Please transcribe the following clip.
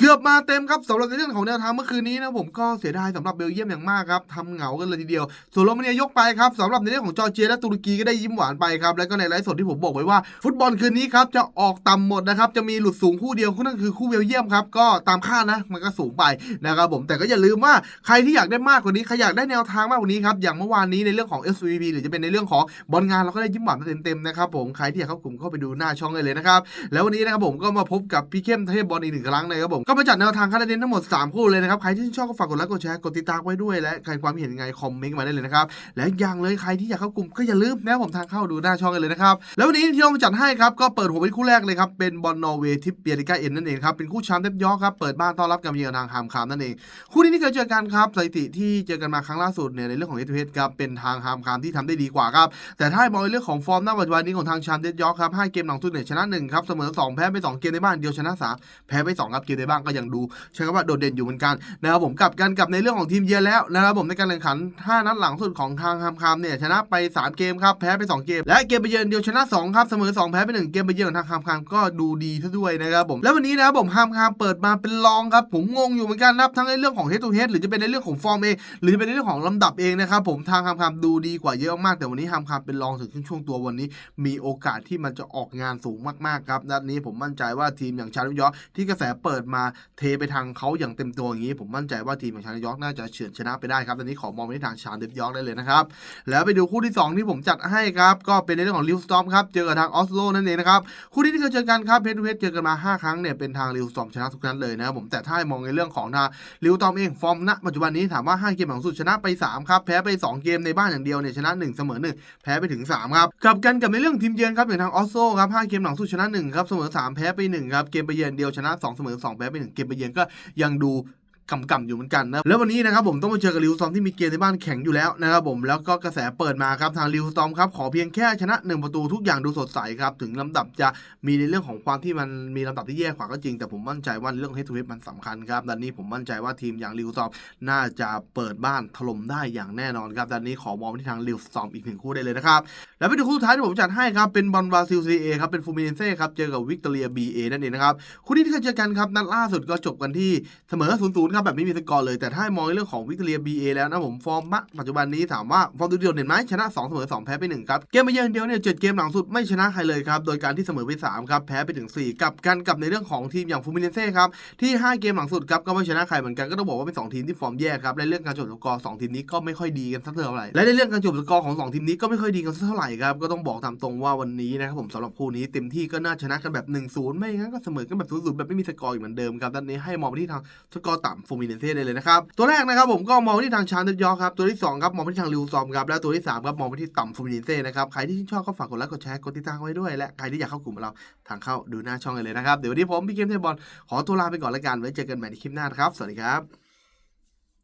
เกือบมาเต็มครับสำหรับในเรื่องของแนวทางเมื่อคืนนี้นะผมก็เสียดายสำหรับเบลเยียมอย่างมากครับทำเหงากันเลยทีเดียว ส่วนโรมาเนียยกไปครับสำหรับในเรื่องของจอร์เจียและตุรกีก็ได้ยิ้มหวานไปครับแล้วก็ในไลฟ์สดที่ผมบอกไว้ว่า ฟุตบอลคืนนี้ครับจะออกต่ำหมดนะครับจะมีหลุดสูงคู่เดียวนั่นคือคู่เบลเยียมครับก็ตามคาดนะมันก็สูงไปนะครับผมแต่ก็อย่าลืมว่าใครที่อยากได้มากกว่านี้ใครอยากได้แนวทางมากกว่านี้ครับอย่างเมื่อวานนี้ในเรื่องของ SVP หรือจะเป็นในเรื่องของบอลงานเราก็ได้ยิ้มหวานเต็มๆนะครับผมใครที่อยากเข้ากลุ่มเข้าไปดูหน้าช่องเลยนะครับแล้ววันนี้นะครับผมก็มาพบกับพี่เข้มเทพบอลอีกหนึ่งครั้งนะครับผมก็มาจัดแนวทางคัดเด่นทั้งหมด 3 คู่เลยนะครับ ใครที่ชอบก็ฝากกดไลค์กดแชร์กดติดตามไว้ด้วย และใครความเห็นไงคอมเมนต์มาได้เลยนะครับ และอย่างเลยใครที่อยากเข้ากลุ่มก็อย่าลืมนะผมทางเข้าดูหน้าช่องกันเลยนะครับ แล้ววันนี้ที่เรามาจัดให้ครับก็เปิดหัวเป็นคู่แรกเลยครับเป็นบอลนอร์เวย์ทิปเปียริก้าเอ็นนั่นเองครับเป็นคู่แชมป์เทพยอร์ครับเปิดบ้านต้อนรับการเยือนทางฮามคามนั่นเองคู่นี้ที่เคยเจอกันครับสถิติที่เจอกันมาครั้งล่าสุดเนี่ยในเรื่องของเอทเครับเป็นทางฮามคามที่ทำได้ดีกว่าครับแต่ถ้ามองในเรื่องของฟอร์มณปัจจุบันนี้ของทางชามเดดยอร์ครับ5เกมหลังสุดเนี่ยชนะ1ครับเสมอ2แพ้ไป2เกมในบ้านเดียวชนะ3แพ้ไป2ครับเกมในบ้านก็ยังดูใช้คำว่าโดดเด่นอยู่เหมือนกันนะครับผมกลับกันกับในเรื่องของทีมเยือนแล้วนะครับผมในการแข่งขัน 5 นัดหลังสุดของทางฮามคามเนี่ยชนะไป 3 เกมครับแพ้ไป 2 เกม และเกมไปเยือนเดียวชนะ 2 ครับเสมอ 2 แพ้ไป 1 เกมไปเยือนทางฮามคามก็ดูดีซะด้วยนะครับผมแล้ววันนี้นะครับผมฮามคามเปิดมาเป็นรองครับผมงงอยู่เหมือนกันนับทั้งในเรื่องของเฮดทูเฮดหรือจะเป็นในเรื่องของฟอร์มเองหรือจะเป็นในเรื่องของลำดับเองนะครับผมทางฮามคามดูดีกว่าเยอะมากแต่วันนี้ฮามคามเป็นรองถึงช่วงตัววันนี้มีโอกาสที่มันจะออกงานสูงมากๆครับนัดนี้ผมมั่นใจว่าทีมอย่างชาร์ลยอที่กระแสเปิดมาเทไปทางเขาอย่างเต็มตัวอย่างนี้ ผมมั่นใจว่าทีมของชาร์ลยอร์กน่าจะเฉือนชนะไปได้ครับตอนนี้ขอมองไปที่ทางชาร์ลยอร์กได้เลยนะครับแล้วไปดูคู่ที่ 2 ที่ผมจัดให้ครับก็เป็นในเรื่องของลิวสตอมครับเจอกับทางออสโลนั่นเองนะครับคู่นี้ที่เคยเจอกันครับเพชรเพชรเจอกันมา 5 ครั้งเนี่ยเป็นทางลิวสตอมชนะทุกนัดเลยนะครับผมแต่ถ้ามองในเรื่องของทางลิวสตอมเองฟอร์มณปัจจุบันนี้ถามว่า 5 เกมหลังสุดชนะไป 3 ครับ แพ้ไป 2 เกมในบ้านอย่างเดียวเนี่ยชนะ 1 เสมอ 1 แพ้ไปถึง 3 ครับกลับกันกับในเรื่องทีมเยือนครับอย่างทางออสโซครับ5เกมหลังสุดชนะ 1 ครับเสมอ 3 แพ้ไป 1 ครับเกมไปเยือนเดียวชนะ 2 เสมอ 2 แพ้ไปไปถึงเกมไปเยือนก็ยังดู กำกำอยู่เหมือนกันนะแล้ววันนี้นะครับผมต้องมาเจอกับลิวซอมที่มีเกมในบ้านแข็งอยู่แล้วนะครับผมแล้วก็กระแสเปิดมาครับทางลิวซอมครับขอเพียงแค่ชนะ1ประตูทุกอย่างดูสดใสครับถึงลำดับจะมีในเรื่องของความที่มันมีลำดับที่แย่กว่าก็จริง แต่ผมมั่นใจว่าเรื่องเฮทูเฮมันสำคัญครับดันนี้ผมมั่นใจว่าทีมอย่างลิวซอมน่าจะเปิดบ้านถล่มได้อย่างแน่นอนครับดันนี้ขอมองไปที่ทางลิวซอมอีกหนึ่งคู่ได้เลยนะครับแล้วไปดูคู่สุดท้ายที่ผมจัดให้ครับเป็นบอลบราซิลซีเอครับเป็นฟูมิเนเซ่ครับเจอกับวิกตอเรียบีเอนั่นเองนะครับคู่นี้ที่เคยเจอกันครับนัดล่าสุดก็จบกันที่เสมอ0ูนย์ครับแบบไม่มีสกอร์เลยแต่ถ้ามองในเรื่องของวิกตอเรียบีเอแล้วนะผมฟอร์มปัจจุบันนี้ถามว่าฟอร์มดูเดียวเด่นไหมชนะ2เสมอ2แพ้ไป1ครับเกมมาเยือนเดียวเนี่ยเจ็ดเกมหลังสุดไม่ชนะใครเลยครับโดยการที่เสมอไป3ครับแพ้ไปถึง 4 กับกันกับในเรื่องของทีมอย่างฟูมิเนเซ่ครับที่ 5 เกมหลังสุดครับก็ไม่ชนะใครเหมือนกันก็ต้องบอกว่าเป็น2ทีมที่ฟอร์มแย่ครับและเรื่องการจบสกอร์2ทีมนี้ก็ไม่ค่อยดีกันสักเท่าไหร่และในเรื่องการจบสกอร์ของ2ทีมนี้ก็ไม่ค่อยดีกันสักเท่าไหร่ครับก็ต้องบอกตามตรงว่าวันนี้นะครับผมสำหรับคู่นี้เต็มที่ก็น่าชนะกันแบบ1-0ไม่งั้นก็เสมอกันแบบ0-0แบบไม่มีสกอร์อีกเหมือนเดิมครับด้านนี้ให้มองไปที่ทางสกอร์ต่ำฟูมิเนเซ่ได้เลยนะครับ ตัวแรกนะครับผมก็มองไปที่ทางชานเดยอครับ ตัวที่สองครับมองไปที่ทางลิวซอมครับ และตัวที่สามครับมองไปที่ต่ำฟูมิเนเซ่นะครับ ใครที่ชื่นชอบก็ฝากกดไลค์ กดแชร์ กดติดตามไว้ด้วย และใครที่อยากเข้ากลุ่มเราทางเข้าดูหน้าช่องกันเลยนะครับ เดี๋ยววันนี้ผมพี่เกมเทพบอลขอตัวลาไปก่อนละกัน ไว้เจอกันใหม่ในคลิปหน้านะครับ สวัสดีครับ